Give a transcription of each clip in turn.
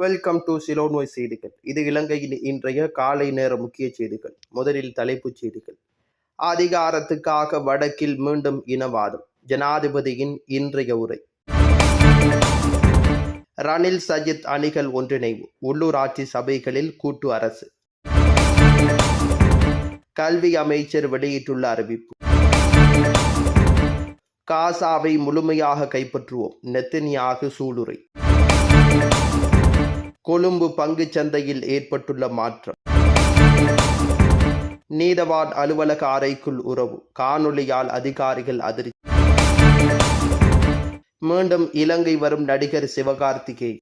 Welcome to சிலோனோய் செய்திகள். இது இலங்கையின் இன்றைய காலை நேர முக்கிய செய்திகள். முதலில் தலைப்புச் செய்திகள். அதிகாரத்துக்காக வடக்கில் மீண்டும் இனவாதம். ஜனாதிபதியின் இன்றைய உரை. ரணில் சஜித் அணிகள் ஒன்றிணைவு. உள்ளூராட்சி சபைகளில் கூட்டு அரசு. கல்வி அமைச்சர் வெளியிட்டுள்ள அறிவிப்பு. காசாவை முழுமையாக கைப்பற்றுவோம். நெத்தனியாக சூளுரை. கொழும்பு பங்குச் சந்தையில் ஏற்பட்டுள்ள மாற்றம். நீதவான் அலுவலக அறைக்குள் உறவு. காணொளியால் அதிகாரிகள் அதிர்ச்சி மீண்டும் இலங்கை வரும் நடிகர் சிவகார்த்திகே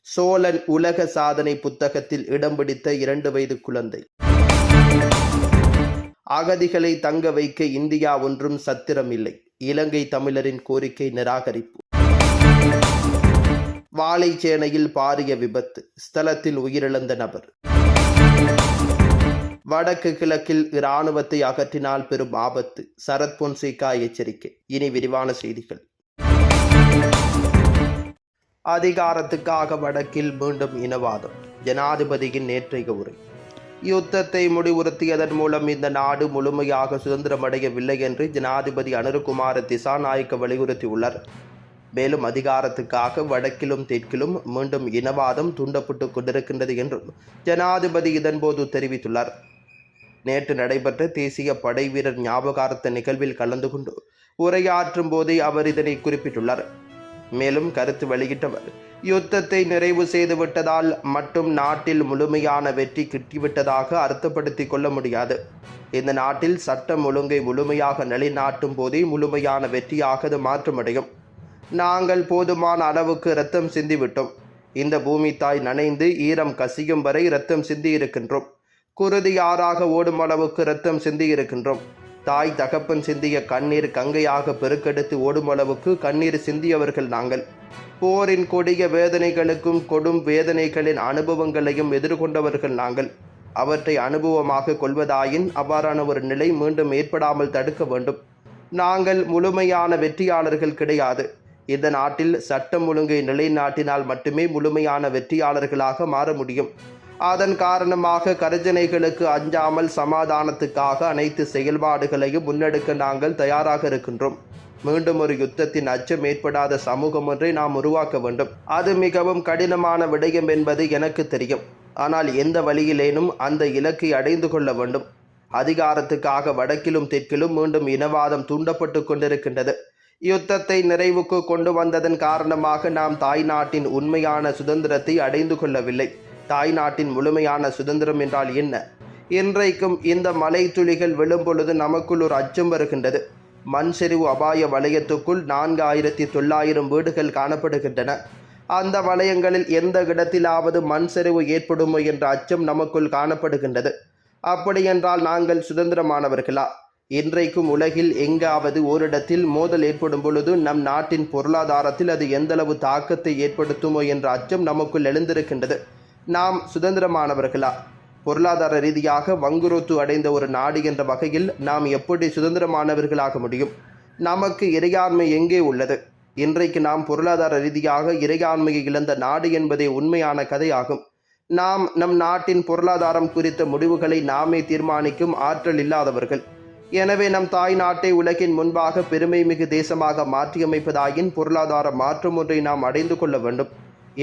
சோழன் உலக சாதனை புத்தகத்தில் இடம் பிடித்த இரண்டு வயது குழந்தை. அகதிகளை தங்க வைக்க இந்தியா ஒன்றும் சத்திரமில்லை. இலங்கை தமிழரின் கோரிக்கை நிராகரிப்பு. வாழைச்சேனையில் பாரிய விபத்து. ஸ்தலத்தில் உயிரிழந்த நபர். வடக்கு கிழக்கில் இராணுவத்தை அகற்றினால் பெரும் ஆபத்து. சரத் பொன்சேகா எச்சரிக்கை. இனி விரிவான செய்திகள். அதிகாரத்துக்காக வடக்கில் மீண்டும் இனவாதம். ஜனாதிபதியின் நேற்றைய உரை. யுத்தத்தை முடிவுறுத்தியதன் மூலம் இந்த நாடு முழுமையாக சுதந்திரமடையவில்லை என்று ஜனாதிபதி அனுருகுமார திசாநாயக்க வலியுறுத்தியுள்ளார். மேலும் அதிகாரத்துக்காக வடக்கிலும் தெற்கிலும் மீண்டும் இனவாதம் தூண்டப்பட்டு கொண்டிருக்கின்றது என்றும் ஜனாதிபதி இதன்போது தெரிவித்துள்ளார். நேற்று நடைபெற்ற தேசிய படை வீரர் ஞாபகார்த்த நிகழ்வில் கலந்து கொண்டு உரையாற்றும் போதே அவர் இதனை குறிப்பிட்டுள்ளார். மேலும் கருத்து வெளியிட்டவர் யுத்தத்தை நிறைவு செய்துவிட்டதால் மட்டும் நாட்டில் முழுமையான வெற்றி கிட்டிவிட்டதாக அர்த்தப்படுத்தி கொள்ள முடியாது. இந்த நாட்டில் சட்டம் ஒழுங்கை முழுமையாக நிலைநாட்டும் போதே முழுமையான வெற்றியாக அது மாற்றமடையும். நாங்கள் போதுமான அளவுக்கு இரத்தம் சிந்திவிட்டோம். இந்த பூமி தாய் நனைந்து ஈரம் கசியும் வரை இரத்தம் சிந்தி இருக்கின்றோம் குருதி ஆறாக ஓடும் அளவுக்கு இரத்தம் சிந்தி இருக்கின்றோம் தாய் தகப்பன் சிந்திய கண்ணீர் கங்கையாக பெருக்கெடுத்து ஓடும் அளவுக்கு கண்ணீர் சிந்தியவர்கள் நாங்கள். போரின் கொடிய வேதனைகளுக்கும் கொடும் வேதனைகளின் அனுபவங்களையும் எதிர்கொண்டவர்கள் நாங்கள். அவற்றை அனுபவமாக கொள்வதாயின் அவ்வாறான ஒரு நிலை மீண்டும் ஏற்படாமல் தடுக்க வேண்டும். நாங்கள் முழுமையான வெற்றியாளர்கள் கிடையாது. இந்த நாட்டில் சட்டம் ஒழுங்கை நிலைநாட்டினால் மட்டுமே முழுமையான வெற்றியாளர்களாக மாற முடியும். அதன் காரணமாக கரிஜனைகளுக்கு அஞ்சாமல் சமாதானத்துக்காக அனைத்து செயல்பாடுகளையும் முன்னெடுக்க நாங்கள் தயாராக இருக்கின்றோம். மீண்டும் ஒரு யுத்தத்தின் அச்சம் ஏற்படாத சமூகம் ஒன்றை நாம் உருவாக்க வேண்டும். அது மிகவும் கடினமான விடயம் என்பது எனக்கு தெரியும். ஆனால் எந்த வழியிலேனும் அந்த இலக்கை அடைந்து கொள்ள வேண்டும். அதிகாரத்துக்காக வடக்கிலும் தெற்கிலும் மீண்டும் இனவாதம் தூண்டப்பட்டு கொண்டிருக்கின்றது. யுத்தத்தை நிறைவுக்கு கொண்டு வந்ததன் காரணமாக நாம் தாய் நாட்டின் உண்மையான சுதந்திரத்தை அடைந்து கொள்ளவில்லை. தாய் நாட்டின் முழுமையான சுதந்திரம் என்றால் என்ன? இன்றைக்கும் இந்த மலை துளிகள் விழும் பொழுது நமக்குள் ஒரு அச்சம் வருகின்றது. மண் செறிவு அபாய வலயத்துக்குள் நான்கு ஆயிரத்தி தொள்ளாயிரம் வீடுகள் காணப்படுகின்றன. அந்த வலயங்களில் எந்த இடத்திலாவது மண் செறிவு ஏற்படுமோ என்ற அச்சம் நமக்குள் காணப்படுகின்றது. அப்படியென்றால் நாங்கள் சுதந்திரமானவர்களா? இன்றைக்கும் உலகில் எங்காவது ஓரிடத்தில் மோதல் ஏற்படும் பொழுது நம் நாட்டின் பொருளாதாரத்தில் அது எந்தளவு தாக்கத்தை ஏற்படுத்துமோ என்ற அச்சம் நமக்குள் எழுந்திருக்கின்றது. நாம் சுதந்திரமானவர்களா? பொருளாதார ரீதியாக வங்குரோத்து அடைந்த ஒரு நாடு என்ற வகையில் நாம் எப்படி சுதந்திரமானவர்களாக முடியும்? நமக்கு இறையாண்மை எங்கே உள்ளது? இன்றைக்கு நாம் பொருளாதார ரீதியாக இறையாண்மையை இழந்த நாடு என்பதே உண்மையான கதையாகும். நாம் நம் நாட்டின் பொருளாதாரம் குறித்த முடிவுகளை நாமே தீர்மானிக்கும் ஆற்றல் இல்லாதவர்கள். எனவே நம் தாய் நாட்டை உலகின் முன்பாக பெருமை மிகு தேசமாக மாற்றியமைப்பதாயின் பொருளாதார மாற்றம் ஒன்றை நாம் அடைந்து கொள்ள வேண்டும்.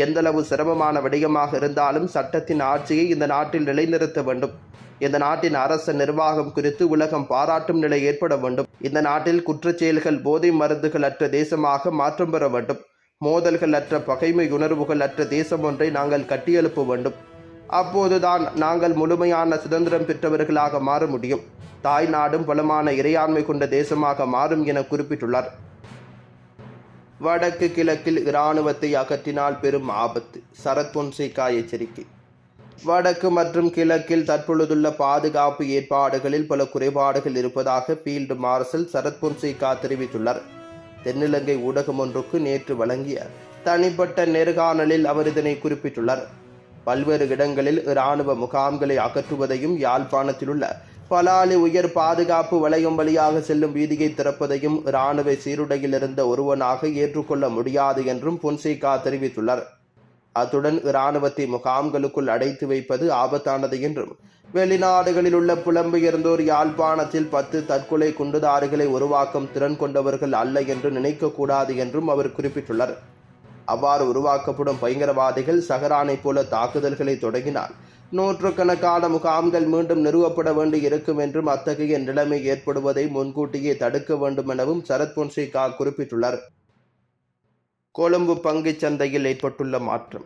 எந்தளவு சிரமமான விடயமாக இருந்தாலும் சட்டத்தின் ஆட்சியை இந்த நாட்டில் நிலைநிறுத்த வேண்டும். இந்த நாட்டின் அரச நிர்வாகம் குறித்து உலகம் பாராட்டும் நிலை ஏற்பட வேண்டும். இந்த நாட்டில் குற்றச்செயல்கள் போதை மருந்துகள் அற்ற தேசமாக மாற்றம் பெற வேண்டும். மோதல்கள் அற்ற பகைமை உணர்வுகள் அற்ற தேசம் ஒன்றை நாங்கள் கட்டியெழுப்ப வேண்டும். அப்போதுதான் நாங்கள் முழுமையான சுதந்திரம் பெற்றவர்களாக மாற முடியும். தாய் நாடும் பலமான இறையாண்மை கொண்ட தேசமாக மாறும் என குறிப்பிட்டுள்ளார். வடக்கு கிழக்கில் இராணுவத்தை அகற்றினால் பெரும் ஆபத்து. சரத் பொன்சேகா எச்சரிக்கை. வடக்கு மற்றும் கிழக்கில் தற்பொழுதுள்ள பாதுகாப்பு ஏற்பாடுகளில் பல குறைபாடுகள் இருப்பதாக ஃபீல்டு மார்ஷல் சரத் பொன்சேகா தெரிவித்துள்ளார். தென்னிலங்கை ஊடகம் ஒன்றுக்கு நேற்று வழங்கிய தனிப்பட்ட நேர்காணலில் அவர் இதனை குறிப்பிட்டுள்ளார். பல்வேறு இடங்களில் இராணுவ முகாம்களை அகற்றுவதையும் யாழ்ப்பாணத்திலுள்ள பலாலி உயர் பாதுகாப்பு வளையம் வழியாக செல்லும் வீதியை திறப்பதையும் இராணுவ சீருடையில் இருந்த ஒருவனாக ஏற்றுக்கொள்ள முடியாது என்றும் பொன்சேகா தெரிவித்துள்ளார். அத்துடன் இராணுவத்தை முகாம்களுக்குள் அடைத்து வைப்பது ஆபத்தானது என்றும் வெளிநாடுகளில் உள்ள புலம்பெயர்ந்தோர் யாழ்ப்பாணத்தில் பத்து தற்கொலை குண்டுதாரிகளை உருவாக்கும் திறன் கொண்டவர்கள் அல்ல என்று நினைக்கக்கூடாது என்றும் அவர் குறிப்பிட்டுள்ளார். அவ்வாறு உருவாக்கப்படும் பயங்கரவாதிகள் சஹரானை போல தாக்குதல்களை தொடங்கினால் நூற்றுக்கணக்கான முகாம்கள் மீண்டும் நிறுவப்பட வேண்டி இருக்கும் என்றும் அத்தகைய நிலைமை ஏற்படுவதை முன்கூட்டியே தடுக்க வேண்டும் எனவும் சரத் பொன்சேகா குறிப்பிட்டுள்ளார். கொழும்பு பங்குச் சந்தையில் ஏற்பட்டுள்ள மாற்றம்.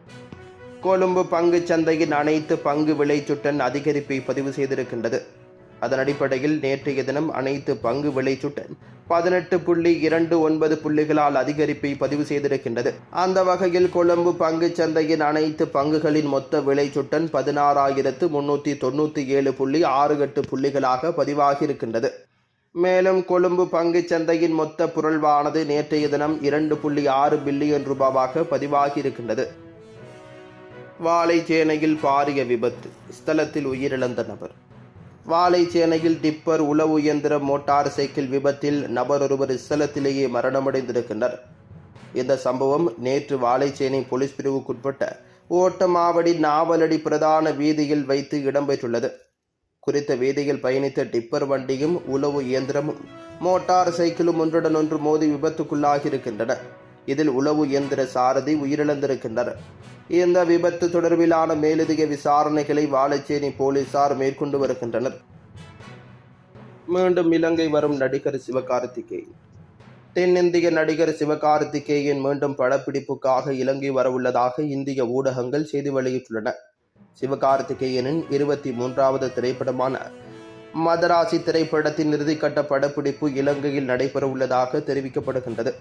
கொழும்பு பங்குச் சந்தையின் அனைத்து பங்கு விலைச்சுட்டன் அதிகரிப்பை பதிவு செய்திருக்கின்றது. அதன் அடிப்படையில் நேற்றைய தினம் அனைத்து பங்கு விலைச்சுட்டன் பதினெட்டு புள்ளி இரண்டு ஒன்பது புள்ளிகளால் அதிகரிப்பை பதிவு செய்திருக்கின்றது. அந்த வகையில் கொழும்பு பங்குச் சந்தையின் அனைத்து பங்குகளின் மொத்த விலைச்சுட்டன் பதினாறாயிரத்து முன்னூற்றி தொண்ணூற்றி ஏழு புள்ளி ஆறு எட்டு புள்ளிகளாக பதிவாகியிருக்கின்றது. மேலும் கொழும்பு பங்குச் சந்தையின் மொத்த புரள்வானது நேற்றைய தினம் இரண்டு புள்ளி ஆறு பில்லியன் ரூபாவாக பதிவாகியிருக்கின்றது. வாழைச்சேனையில் பாரிய விபத்து. ஸ்தலத்தில் உயிரிழந்த நபர். வாழைச்சேனையில் டிப்பர் உளவு இயந்திர மோட்டார் சைக்கிள் விபத்தில் நபர் ஒருவர் மரணமடைந்திருக்கின்றனர். இந்த சம்பவம் நேற்று வாழைச்சேனை போலீஸ் பிரிவுக்குட்பட்ட ஓட்டமாவடி நாவலடி பிரதான வீதியில் வைத்து இடம்பெற்றுள்ளது குறித்த வீதியில் பயணித்த டிப்பர் வண்டியும் உளவு இயந்திரமும் மோட்டார் சைக்கிளும் ஒன்றுடன் ஒன்று மோதி விபத்துக்குள்ளாகியிருக்கின்றன. இதில் உளவு இயந்திர சாரதி உயிரிழந்திருக்கின்றனர். இந்த விபத்து தொடர்பிலான மேலதிக விசாரணைகளை வாழைச்சேரி போலீசார் மேற்கொண்டு வருகின்றனர். மீண்டும் இலங்கை வரும் நடிகர் சிவகார்த்திகேயன். தென்னிந்திய நடிகர் சிவகார்த்திகேயன் மீண்டும் படப்பிடிப்புக்காக இலங்கை வரவுள்ளதாக இந்திய ஊடகங்கள் செய்தி வெளியிட்டுள்ளன. சிவகார்த்திகேயனின் இருபத்தி மூன்றாவது திரைப்படமான மதராசி திரைப்படத்தின் இறுதிக்கட்ட படப்பிடிப்பு இலங்கையில் நடைபெறவுள்ளதாக தெரிவிக்கப்படுகின்றது.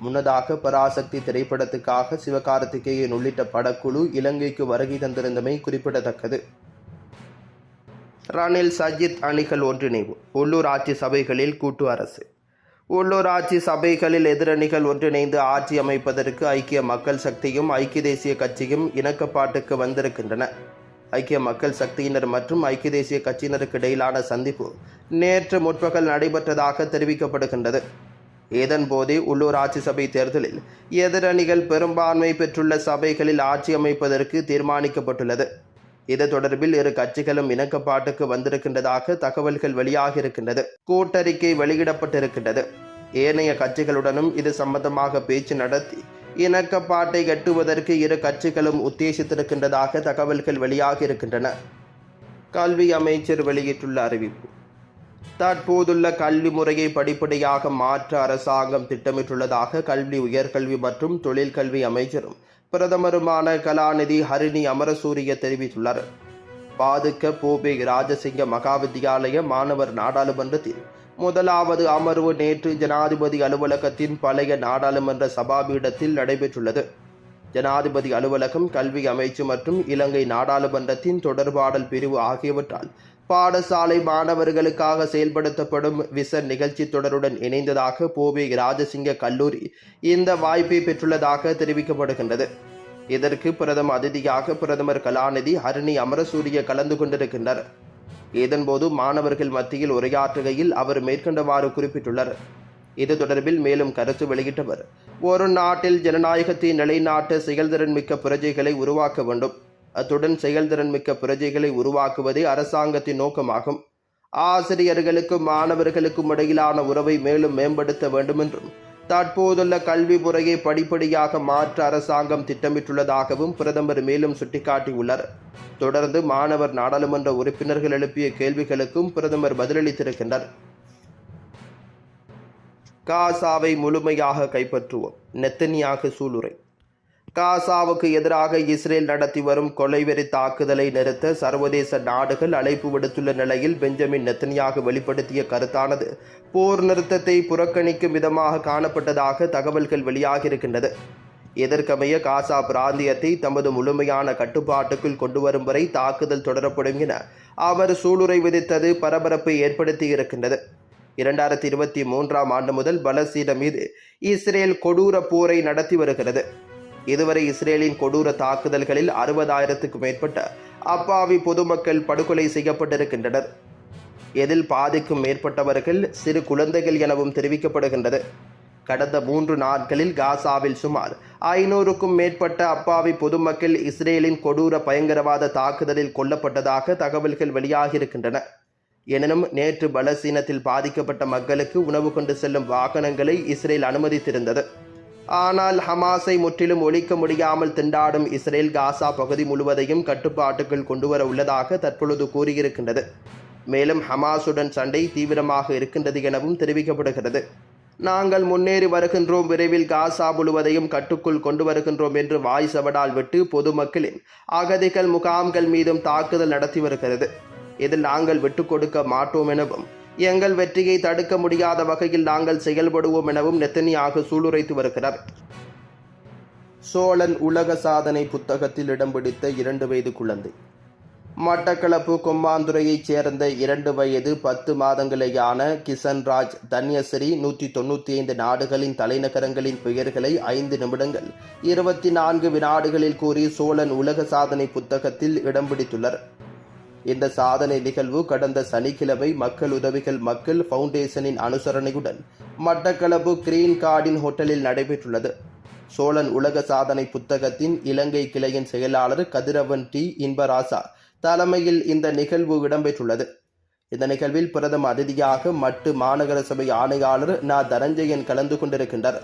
முன்னதாக பராசக்தி திரைப்படத்துக்காக சிவகார்த்திகேயன் உள்ளிட்ட படக்குழு இலங்கைக்கு வருகை தந்திருந்தமை குறிப்பிடத்தக்கது. ரணில் சஜித் அணிகள் ஒன்றிணைவு. உள்ளூராட்சி சபைகளில் கூட்டு அரசு. உள்ளூராட்சி சபைகளில் எதிரணிகள் ஒன்றிணைந்து ஆட்சி அமைப்பதற்கு ஐக்கிய மக்கள் சக்தியும் ஐக்கிய தேசிய கட்சியும் இணக்கப்பாட்டுக்கு வந்திருக்கின்றன. ஐக்கிய மக்கள் சக்தியினர் மற்றும் ஐக்கிய தேசிய கட்சியினருக்கு இடையிலான சந்திப்பு நேற்று முற்பகல் நடைபெற்றதாக தெரிவிக்கப்படுகின்றது. இதன்போதே உள்ளூராட்சி சபை தேர்தலில் எதிரணிகள் பெரும்பான்மை பெற்றுள்ள சபைகளில் ஆட்சி அமைப்பதற்கு தீர்மானிக்கப்பட்டுள்ளது. இது தொடர்பில் இரு கட்சிகளும் இணக்கப்பாட்டுக்கு வந்திருக்கின்றதாக தகவல்கள் வெளியாகியிருக்கின்றது. கூட்டறிக்கை வெளியிடப்பட்டிருக்கின்றது. ஏனைய கட்சிகளுடனும் இது சம்பந்தமாக பேச்சு நடத்தி இணக்கப்பாட்டை எட்டுவதற்கு இரு கட்சிகளும் உத்தேசித்திருக்கின்றதாக தகவல்கள் வெளியாகியிருக்கின்றன. கல்வி அமைச்சர் வெளியிட்டுள்ள அறிவிப்பு. தற்போதுள்ள கல்வி முறையை படிப்படியாக மாற்ற அரசாங்கம் திட்டமிட்டுள்ளதாக கல்வி உயர்கல்வி மற்றும் தொழிற்கல்வி அமைச்சரும் பிரதமருமான கலாநிதி ஹரிணி அமரசூரிய தெரிவித்துள்ளார். பாதுக்க பூபே ராஜசிங்க மகாவித்தியாலய மாணவர் நாடாளுமன்றத்தில் முதலாவது அமர்வு நேற்று ஜனாதிபதி அலுவலகத்தின் பழைய நாடாளுமன்ற சபாபீடத்தில் நடைபெற்றுள்ளது. ஜனாதிபதி அலுவலகம் கல்வி அமைச்சு மற்றும் இலங்கை நாடாளுமன்றத்தின் தொடர்பாடல் பிரிவு ஆகியவற்றால் பாடசாலை மாணவர்களுக்காக செயல்படுத்தப்படும் விச நிகழ்ச்சி தொடருடன் இணைந்ததாக போவே ராஜசிங்க கல்லூரி இந்த வாய்ப்பை பெற்றுள்ளதாக தெரிவிக்கப்படுகின்றது. இதற்கு பிரதம அதிதியாக பிரதமர் கலாநிதி ஹரிணி அமரசூரிய கலந்து கொண்டிருக்கின்றார் இதன்போது மாணவர்கள் மத்தியில் உரையாற்றுகையில் அவர் மேற்கண்டவாறு குறிப்பிட்டுள்ளார். இது தொடர்பில் மேலும் கருத்து வெளியிட்டவர் ஒரு நாட்டில் ஜனநாயகத்தை நிலைநாட்ட செயல்திறன் மிக்க பிரஜைகளை உருவாக்க வேண்டும். அத்துடன் செயல்திறன் மிக்க பிரஜைகளை உருவாக்குவதே அரசாங்கத்தின் நோக்கமாகும். ஆசிரியர்களுக்கும் மாணவர்களுக்கும் இடையிலான உறவை மேலும் மேம்படுத்த வேண்டுமென்றும் தற்போதுள்ள கல்வி முறையை படிப்படியாக மாற்ற அரசாங்கம் திட்டமிட்டுள்ளதாகவும் பிரதமர் மேலும் சுட்டிக்காட்டியுள்ளார். தொடர்ந்து மாணவர் நாடாளுமன்ற உறுப்பினர்கள் எழுப்பிய கேள்விகளுக்கும் பிரதமர் பதிலளித்திருக்கின்றார். காசாவை முழுமையாக கைப்பற்றுவோம். நெத்தனியாக சூளுரை. காசாவுக்கு எதிராக இஸ்ரேல் நடத்தி வரும் கொலைவெறி தாக்குதலை நிறுத்த சர்வதேச நாடுகள் அழைப்பு விடுத்துள்ள நிலையில் பெஞ்சமின் நெத்தனியாக வெளிப்படுத்திய கருத்தானது. போர் நிறுத்தத்தை புறக்கணிக்கும் விதமாக காணப்பட்டதாக தகவல்கள் வெளியாகியிருக்கின்றது. எதற்கமைய காசா பிராந்தியத்தை தமது முழுமையான கட்டுப்பாட்டுக்குள் கொண்டு வரும் வரை தாக்குதல் தொடரப்படும் என அவர் சூளுரை விதித்தது பரபரப்பை ஏற்படுத்தி இருக்கின்றது இரண்டாயிரத்தி இருபத்தி மூன்றாம் ஆண்டு முதல் பலசீன மீது இஸ்ரேல் கொடூர போரை நடத்தி வருகிறது. இதுவரை இஸ்ரேலின் கொடூர தாக்குதல்களில் அறுபதாயிரத்துக்கும் மேற்பட்ட அப்பாவி பொதுமக்கள் படுகொலை செய்யப்பட்டிருக்கின்றனர். எதில் பாதிக்கும் மேற்பட்டவர்கள் சிறு குழந்தைகள் எனவும் தெரிவிக்கப்படுகின்றது. கடந்த மூன்று நாட்களில் காசாவில் சுமார் ஐநூறுக்கும் மேற்பட்ட அப்பாவி பொதுமக்கள் இஸ்ரேலின் கொடூர பயங்கரவாத தாக்குதலில் கொல்லப்பட்டதாக தகவல்கள் வெளியாகியிருக்கின்றன. எனினும் நேற்று பலசீனத்தில் பாதிக்கப்பட்ட மக்களுக்கு உணவு கொண்டு செல்லும் வாகனங்களை இஸ்ரேல் அனுமதித்திருந்தது. ஆனால் ஹமாஸை முற்றிலும் ஒழிக்க முடியாமல் திண்டாடும் இஸ்ரேல் காசா பகுதி முழுவதையும் கட்டுப்பாட்டுக்குள் கொண்டுவர உள்ளதாக தற்பொழுது கூறியிருக்கின்றது. மேலும் ஹமாஸுடன் சண்டை தீவிரமாக இருக்கின்றது எனவும் தெரிவிக்கப்படுகிறது. நாங்கள் முன்னேறி வருகின்றோம் விரைவில் காசா முழுவதையும் கட்டுக்குள் கொண்டு வருகின்றோம் என்று வாய் சவடால் விட்டு பொதுமக்களின் அகதிகள் முகாம்கள் மீதும் தாக்குதல் நடத்தி வருகிறது. இதில் நாங்கள் விட்டுக் கொடுக்க மாட்டோம் எனவும் எங்கள் வெற்றியை தடுக்க முடியாத வகையில் நாங்கள் செயல்படுவோம் எனவும் நெத்தனியாக சூளுரைத்து வருகிறார். சோழன் உலக சாதனை புத்தகத்தில் இடம் பிடித்த இரண்டு வயது குழந்தை. மட்டக்களப்பு கொம்பாந்துறையைச் சேர்ந்த இரண்டு வயது பத்து மாதங்களேயான கிசன்ராஜ் தன்யஸ்ரீ நூற்றி தொண்ணூற்றி ஐந்து நாடுகளின் தலைநகரங்களின் பெயர்களை ஐந்து நிமிடங்கள் இருபத்தி நான்கு வினாடுகளில் கூறி சோழன் உலக சாதனை புத்தகத்தில் இடம் பிடித்துள்ளார். இந்த சாதனை நிகழ்வு கடந்த சனிக்கிழமை மக்கள் உதவிகள் மக்கள் ஃபவுண்டேஷனின் அனுசரணையுடன் மட்டக்களப்பு கிரீன் கார்டின் ஹோட்டலில் நடைபெற்றுள்ளது. சோழன் உலக சாதனை புத்தகத்தின் இலங்கை கிளையின் செயலாளர் கதிரவன் டி. இன்பராசா தலைமையில் இந்த நிகழ்வு இடம்பெற்றுள்ளது. இந்த நிகழ்வில் பிரதம அதிதியாக மட்டு மாநகர சபை ஆணையாளர் நா. தனஞ்சயன் கலந்து கொண்டிருக்கின்றார்.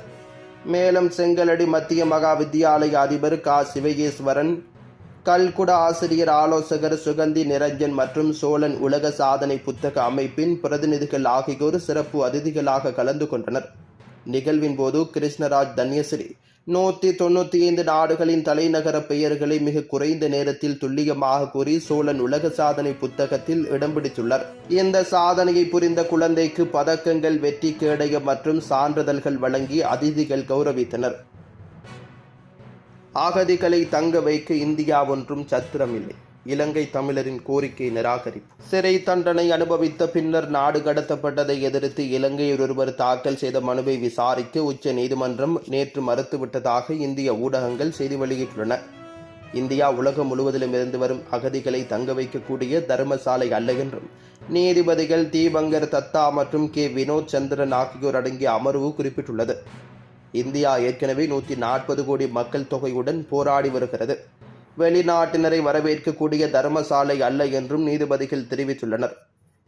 மேலும் செங்கலடி மத்திய மகா வித்தியாலய அதிபர் கா. சிவகேஸ்வரன் கல்குட ஆசிரியர் ஆலோசகர் சுகந்தி நிரஞ்சன் மற்றும் சோழன் உலக சாதனை புத்தக அமைப்பின் பிரதிநிதிகள் ஆகியோர் சிறப்பு அதிதிகளாக கலந்து கொண்டனர். நிகழ்வின் போது கிருஷ்ணராஜ் தன்யஸ்ரீ நூற்றி தொண்ணூற்றி ஐந்து நாடுகளின் தலைநகர பெயர்களை மிக குறைந்த நேரத்தில் துல்லியமாக கூறி சோழன் உலக சாதனை புத்தகத்தில் இடம் பிடித்துள்ளார். இந்த சாதனையை புரிந்த குழந்தைக்கு பதக்கங்கள் வெற்றி கேடயம் மற்றும் சான்றிதழ்கள் வழங்கி அதிதிகள் கௌரவித்தனர். அகதிகளை தங்க வைக்க இந்தியா ஒன்றும் சத்திரமில்லை. இலங்கை தமிழரின் கோரிக்கை நிராகரிப்பு. சிறை தண்டனை அனுபவித்த பின்னர் நாடு கடத்தப்பட்டதை எதிர்த்து இலங்கையில் ஒருவர் தாக்கல் செய்த மனுவை விசாரிக்க உச்ச நீதிமன்றம் நேற்று மறுத்துவிட்டதாக இந்திய ஊடகங்கள் செய்தி வெளியிட்டுள்ளன. இந்தியா உலகம் முழுவதிலும் இருந்து வரும் அகதிகளை தங்க வைக்கக்கூடிய தர்மசாலை அல்ல என்றும் நீதிபதிகள் தீபங்கர் தத்தா மற்றும் கே. வினோத் சந்திரன் ஆகியோர் அடங்கிய அமர்வு குறிப்பிட்டுள்ளது. இந்தியா ஏற்கனவே நூற்றி நாற்பது கோடி மக்கள் தொகையுடன் போராடி வருகிறது. வெளிநாட்டினரை வரவேற்கக்கூடிய தர்மசாலை அல்ல என்றும் நீதிபதிகள் தெரிவித்துள்ளனர்.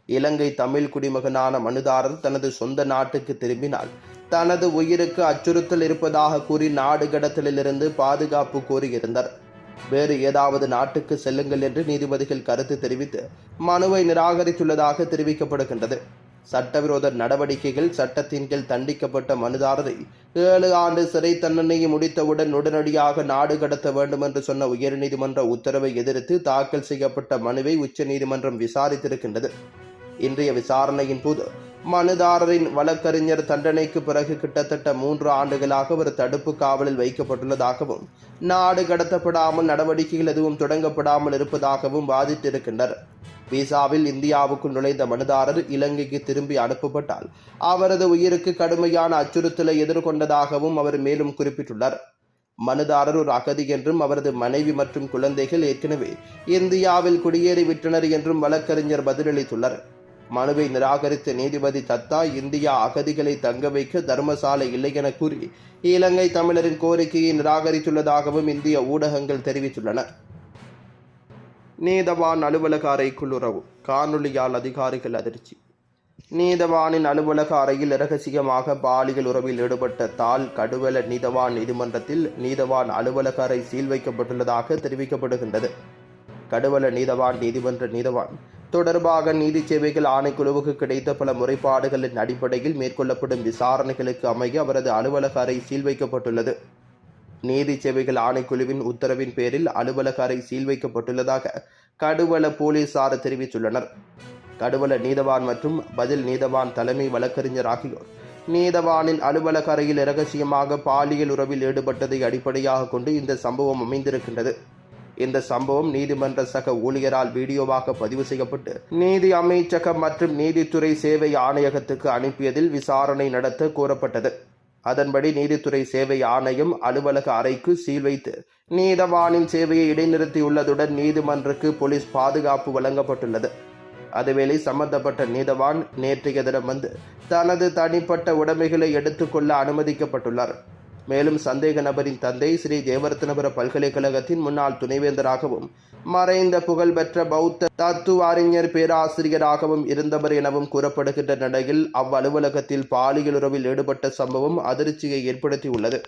இலங்கை தமிழ் குடிமகனான மனுதாரர் தனது சொந்த நாட்டுக்கு திரும்பினால் தனது உயிருக்கு அச்சுறுத்தல் இருப்பதாக கூறி நாடு கடத்தலிலிருந்து பாதுகாப்பு கோரியிருந்தார். வேறு ஏதாவது நாட்டுக்கு செல்லுங்கள் என்று நீதிபதிகள் கருத்து தெரிவித்து மனுவை நிராகரித்துள்ளதாக தெரிவிக்கப்படுகின்றது. சட்டவிரோத நடவடிக்கைகள் சட்டத்தின் கீழ் தண்டிக்கப்பட்ட மனுதாரரை ஏழு ஆண்டு சிறை தண்டனையை முடித்தவுடன் உடனடியாக நாடு கடத்த வேண்டும் என்று சொன்ன உயர்நீதிமன்ற உத்தரவை எதிர்த்து தாக்கல் செய்யப்பட்ட மனுவை உச்சநீதிமன்றம் விசாரித்திருக்கின்றது. இன்றைய விசாரணையின் போது மனுதாரரின் வழக்கறிஞர் தண்டனைக்கு பிறகு கிட்டத்தட்ட மூன்று ஆண்டுகளாக ஒரு தடுப்பு காவலில் வைக்கப்பட்டுள்ளதாகவும் நாடு கடத்தப்படாமல் நடவடிக்கைகள் எதுவும் தொடங்கப்படாமல் இருப்பதாகவும் பாதித்திருக்கின்றனர் விசாவில் இந்தியாவுக்கு நுழைந்த மனுதாரர் இலங்கைக்கு திரும்பி அனுப்பப்பட்டால் அவரது உயிருக்கு கடுமையான அச்சுறுத்தலை எதிர்கொண்டதாகவும் அவர் மேலும் குறிப்பிட்டுள்ளார். மனுதாரர் ஒரு அகதி என்றும் அவரது மனைவி மற்றும் குழந்தைகள் ஏற்கனவே இந்தியாவில் குடியேறிவிட்டனர் என்றும் வழக்கறிஞர் பதிலளித்துள்ளார். மனுவை நிராகரித்த நீதிபதி தத்தா இந்தியா அகதிகளை தங்க வைக்க தர்மசாலை இல்லை என கூறி இலங்கை தமிழரின் கோரிக்கையை நிராகரித்துள்ளதாகவும் இந்திய ஊடகங்கள் தெரிவித்துள்ளன. நீதவான் அலுவலக அறைக்குள் உறவு காணொலியால் அதிகாரிகள் அதிர்ச்சி. நீதவானின் அலுவலக அறையில் இரகசியமாக பாலியல் உறவில் ஈடுபட்ட தால் கடுவல நீதவான் நீதிமன்றத்தில் நீதவான் அலுவலக அறை சீல் வைக்கப்பட்டுள்ளதாக தெரிவிக்கப்படுகின்றது. கடுவல நீதவான் நீதிமன்ற நீதவான். தொடர்பாக நீதி சேவைகள் ஆணைக்குழுவுக்கு கிடைத்த பல முறைப்பாடுகளின் அடிப்படையில் மேற்கொள்ளப்படும் விசாரணைகளுக்கு அமைய அவரது அலுவலக அறை சீல் வைக்கப்பட்டுள்ளது. நீதி சேவைகள் ஆணைக்குழுவின் உத்தரவின் பேரில் அலுவலக அறை சீல் வைக்கப்பட்டுள்ளதாக கடுவல போலீசார் தெரிவித்துள்ளனர். கடுவல நீதவான் மற்றும் பதில் நீதவான் தலைமை வழக்கறிஞர் ஆகியோர் நீதவானின் அலுவலக அறையில் இரகசியமாக பாலியல் உறவில் ஈடுபட்டதை அடிப்படையாக கொண்டு இந்த சம்பவம் அமைந்திருக்கின்றது. இந்த சம்பவம் நீதிமன்ற சக ஊழியரால் வீடியோவாக பதிவு செய்யப்பட்டு நீதி அமைச்சகம் மற்றும் நீதித்துறை சேவை ஆணையகத்துக்கு அனுப்பியதில் விசாரணை நடத்த கோரப்பட்டது. அதன்படி நீதித்துறை சேவை ஆணையம் அலுவலக அறைக்கு சீல் வைத்து நீதவானின் சேவையை இடைநிறுத்தியுள்ளதுடன் நீதிமன்றக்கு போலீஸ் பாதுகாப்பு வழங்கப்பட்டுள்ளது. அதுவேளை சம்பந்தப்பட்ட நீதவான் நேற்றைய தினம் வந்து தனது தனிப்பட்ட உடைமைகளை எடுத்துக்கொள்ள அனுமதிக்கப்பட்டுள்ளார். மேலும் சந்தேக நபரின் தந்தை ஸ்ரீ தேவரத்னபுர பல்கலைக்கழகத்தின் முன்னாள் துணைவேந்தராகவும் மறைந்த புகழ்பெற்ற பௌத்த தத்துவ அறிஞர் பேராசிரியராகவும் இருந்தவர் எனவும் கூறப்படுகின்ற நிலையில் அவ்வலுவலகத்தில் பாலியல் உறவில் ஈடுபட்ட சம்பவம் அதிர்ச்சியை ஏற்படுத்தியுள்ளது.